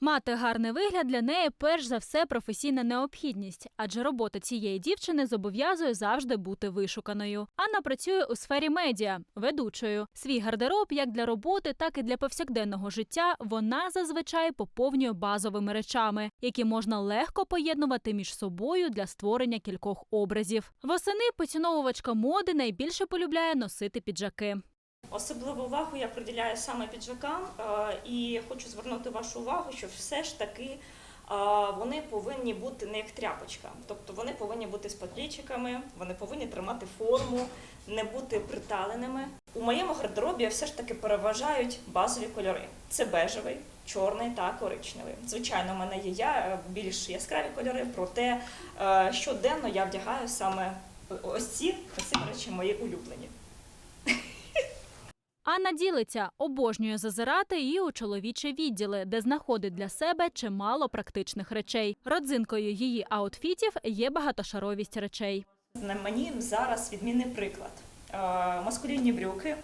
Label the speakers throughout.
Speaker 1: Мати гарний вигляд для неї перш за все професійна необхідність, адже робота цієї дівчини зобов'язує завжди бути вишуканою. Анна працює у сфері медіа, ведучою. Свій гардероб як для роботи, так і для повсякденного життя вона зазвичай поповнює базовими речами, які можна легко поєднувати між собою для створення кількох образів. Восени поціновувачка моди найбільше полюбляє носити піджаки.
Speaker 2: Особливу увагу я приділяю саме піджакам е, і хочу звернути вашу увагу, що все ж таки е, вони повинні бути не як тряпочка, тобто вони повинні бути з подлічиками, вони повинні тримати форму, не бути приталеними. У моєму гардеробі все ж таки переважають базові кольори: це бежевий, чорний та коричневий. Звичайно, в мене є я е, більш яскраві кольори, проте щоденно я вдягаю саме ось ці, ось ці речі мої улюблені.
Speaker 1: Анна ділиться, обожнює зазирати і у чоловічі відділи, де знаходить для себе чимало практичних речей. Родзинкою її аутфітів є багатошаровість речей.
Speaker 2: Мені зараз відмінний приклад. Е, Маскулінні брюки, е,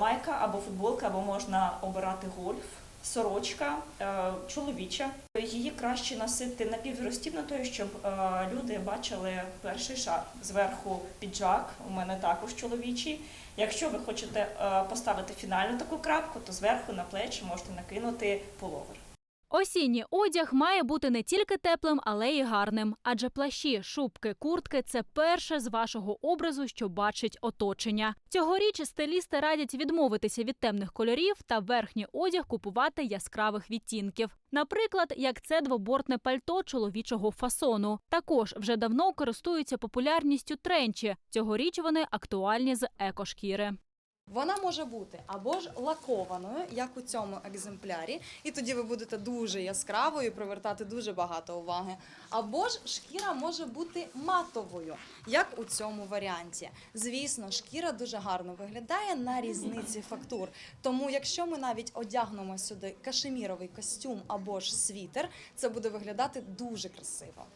Speaker 2: майка або футболка, або можна обирати гольф, сорочка е, чоловіча. Її краще носити напіврозтібнутою, щоб е, люди бачили перший шар. Зверху піджак, у мене також чоловічий. Якщо ви хочете е, поставити фінальну таку крапку, то зверху на плечі можете накинути половер.
Speaker 1: Осінній одяг має бути не тільки теплим, але й гарним. Адже плащі, шубки, куртки це перше з вашого образу, що бачить оточення. Цьогоріч стилісти радять відмовитися від темних кольорів та верхній одяг купувати яскравих відтінків. Наприклад, як це двобортне пальто чоловічого фасону. Також вже давно користуються популярністю тренчі. Цьогоріч вони актуальні з екошкіри.
Speaker 3: Вона може бути або ж лакованою, як у цьому екземплярі, і тоді ви будете дуже яскравою, привертати дуже багато уваги. Або ж шкіра може бути матовою, як у цьому варіанті. Звісно, шкіра дуже гарно виглядає на різниці фактур. Тому, якщо ми навіть одягнемо сюди кашеміровий костюм або ж світер, це буде виглядати дуже красиво.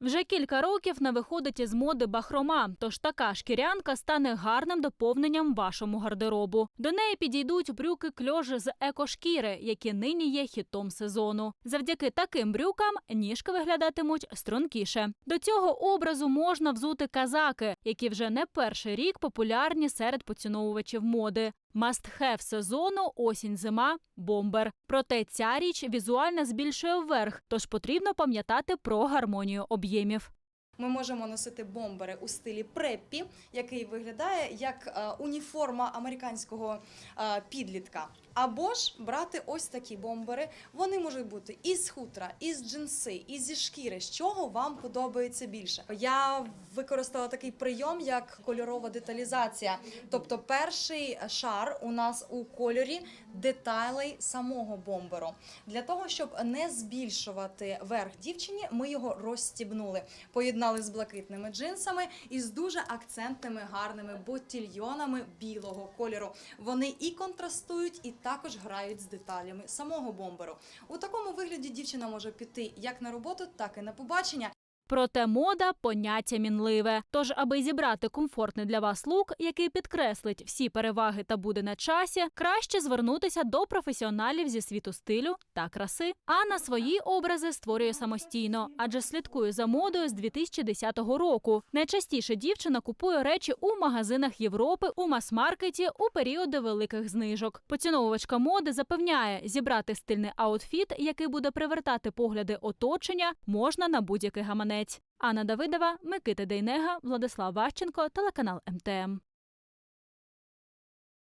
Speaker 1: Вже кілька років не виходить із моди бахрома, тож така шкірянка стане гарним доповненням вашому гардеробу. До неї підійдуть брюки кльожі з екошкіри, які нині є хітом сезону. Завдяки таким брюкам ніжки виглядатимуть стрункіше. До цього образу можна взути казаки, які вже не перший рік популярні серед поціновувачів моди. Мастхев сезону осінь-зима бомбер. Проте ця річ візуально збільшує вверх, тож потрібно пам'ятати про гармонію об'ємів.
Speaker 3: Ми можемо носити бомбери у стилі преппі, який виглядає як е, уніформа американського е, підлітка. Або ж брати ось такі бомбери. Вони можуть бути із хутра, із джинси, із зі шкіри. З чого вам подобається більше? Я використала такий прийом, як кольорова деталізація. Тобто, перший шар у нас у кольорі деталей самого бомберу. Для того, щоб не збільшувати верх дівчині, ми його розстібнули. Поєднали з блакитними джинсами і з дуже акцентними гарними ботільйонами білого кольору. Вони і контрастують, і також грають з деталями самого бомберу. У такому вигляді дівчина може піти як на роботу, так і на побачення.
Speaker 1: Проте мода поняття мінливе. Тож, аби зібрати комфортний для вас лук, який підкреслить всі переваги та буде на часі, краще звернутися до професіоналів зі світу стилю та краси. Анна свої образи створює самостійно, адже слідкує за модою з 2010 року. Найчастіше дівчина купує речі у магазинах Європи, у мас-маркеті у періоди великих знижок. Поціновувачка моди запевняє, зібрати стильний аутфіт, який буде привертати погляди оточення, можна на будь-який гаманець. Анна Давидова, Микита Дейнега, Владислав Ващенко, телеканал МТМ.